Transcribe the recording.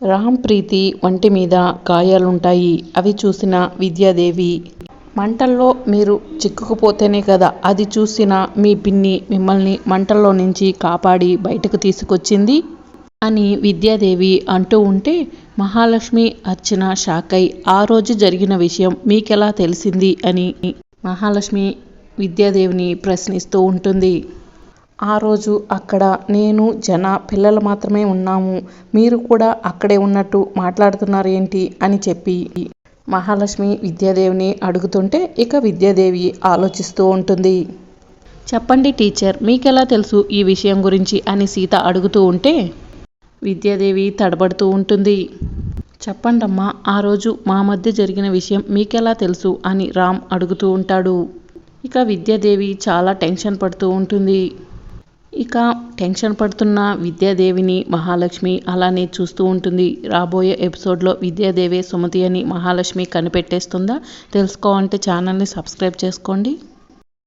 రామ్ ప్రీతి వంటి మీద గాయాలుంటాయి. అవి చూసిన విద్యాదేవి మంటల్లో మీరు చిక్కుకుపోతేనే కదా అది చూసిన మీ పిన్ని మిమ్మల్ని మంటల్లో నుంచి కాపాడి బయటకు తీసుకొచ్చింది అని విద్యాదేవి అంటూ ఉంటే మహాలక్ష్మి అర్చన షాక్ అయి ఆ రోజు జరిగిన విషయం మీకెలా తెలిసింది అని మహాలక్ష్మి విద్యాదేవిని ప్రశ్నిస్తూ ఉంటుంది. ఆ రోజు అక్కడ నేను జన పిల్లలు మాత్రమే ఉన్నాము. మీరు కూడా అక్కడే ఉన్నట్టు మాట్లాడుతున్నారు ఏంటి అని చెప్పి మహాలక్ష్మి విద్యాదేవిని అడుగుతుంటే ఇక విద్యాదేవి ఆలోచిస్తూ ఉంటుంది. చెప్పండి టీచర్ మీకెలా తెలుసు ఈ విషయం గురించి అని సీత అడుగుతూ ఉంటే విద్యాదేవి తడబడుతూ ఉంటుంది. చెప్పండమ్మా ఆ రోజు మా మధ్య జరిగిన విషయం మీకెలా తెలుసు అని రామ్ అడుగుతూ ఉంటాడు. ఇక విద్యాదేవి చాలా టెన్షన్ పడుతూ ఉంటుంది. ఇక టెన్షన్ పడుతున్న విద్యాదేవిని మహాలక్ష్మి అలానే చూస్తూ ఉంటుంది. రాబోయే ఎపిసోడ్లో విద్యాదేవి సుమతి అని మహాలక్ష్మి కనిపెట్టేస్తుందా? తెలుసుకోవాలంటే ఛానల్ని సబ్స్క్రైబ్ చేసుకోండి.